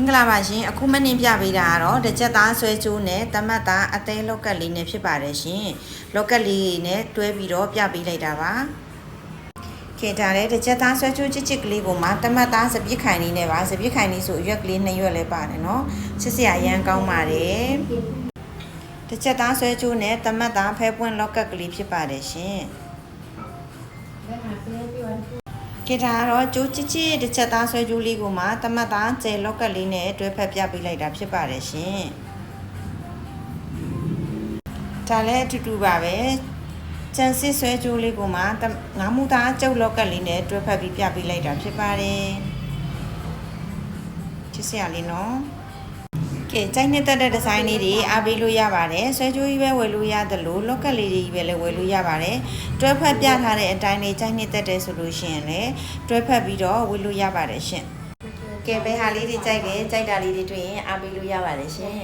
င်္ဂလာပါရှင်အခုမနှင်းပြပေးတာကတော့တစ်ချက်သားဆွဲကျိုးနဲ့တမတ်သားအသေးလောက်ကက်လေးနဲ့ဖြစ်ပါတယ်ရှင်လောက်ကက်လေးနဲ့တွဲပြီးတော့ပြပေးလိုက်တာပါခေထားတဲ့တစ်ချက်သားဆွဲကျိုးချစ်ချစ်ကလေးကိုမှတမတ်သားစပြစ်ခိုင်လေးနဲ့ပါစပြစ်ခိုင်လေးဆိုအရွက်ကလေးနှစ်ရွက်လည်းပါတယ်နော်ချစ်စရာရမ်းကောင်းပါတယ်တစ်ချက်သားဆွဲကျိုးနဲ့တမတ်သားဖဲပွင့်လောက်ကက်ကလေးဖြစ်ပါတယ်ရှင် ခေတာကတော့ကျိုးချစ်ချစ်တစ်ချက်သားဆွဲကျိုးလေးကိုမှတမတ်သားကျဲလောက်ကက်လေးနဲ့တွဲဖက်ပြပေးလိုက်တာဖြစ်ပါတယ်ရှင်။ဒါလည်းအတူတူပါပဲ။ကျန်စစ်ဆွဲကျိုးလေးကိုမှတငါးမူသားကျုပ်လောက်ကက်လေးနဲ့တွဲဖက်ပြီးပြပေးလိုက်တာဖြစ်ပါတယ်။ချစ်စရာလေးနော်။ ကဲကြိုက်နှစ်သက်တဲ့ဒီဇိုင်းလေးတွေအားပေးလို့ရပါတယ်ဆွဲကြိုးကြီးပဲဝယ်လို့ရတယ်လို့လောက်ကက်လေးတွေကြီးပဲလည်းဝယ်လို့ရပါတယ်တွဲဖက်ပြထားတဲ့အတိုင်းလေးကြိုက်နှစ်သက်တယ်ဆိုလို့ရှိရင်လည်းတွဲဖက်ပြီးတော့ဝယ်လို့ရပါတယ်ရှင်ကဲဘယ်ဟာလေးတွေကြိုက်တယ်ကြိုက်တာလေးတွေတွေ့ရင်အားပေးလို့ရပါတယ်ရှင်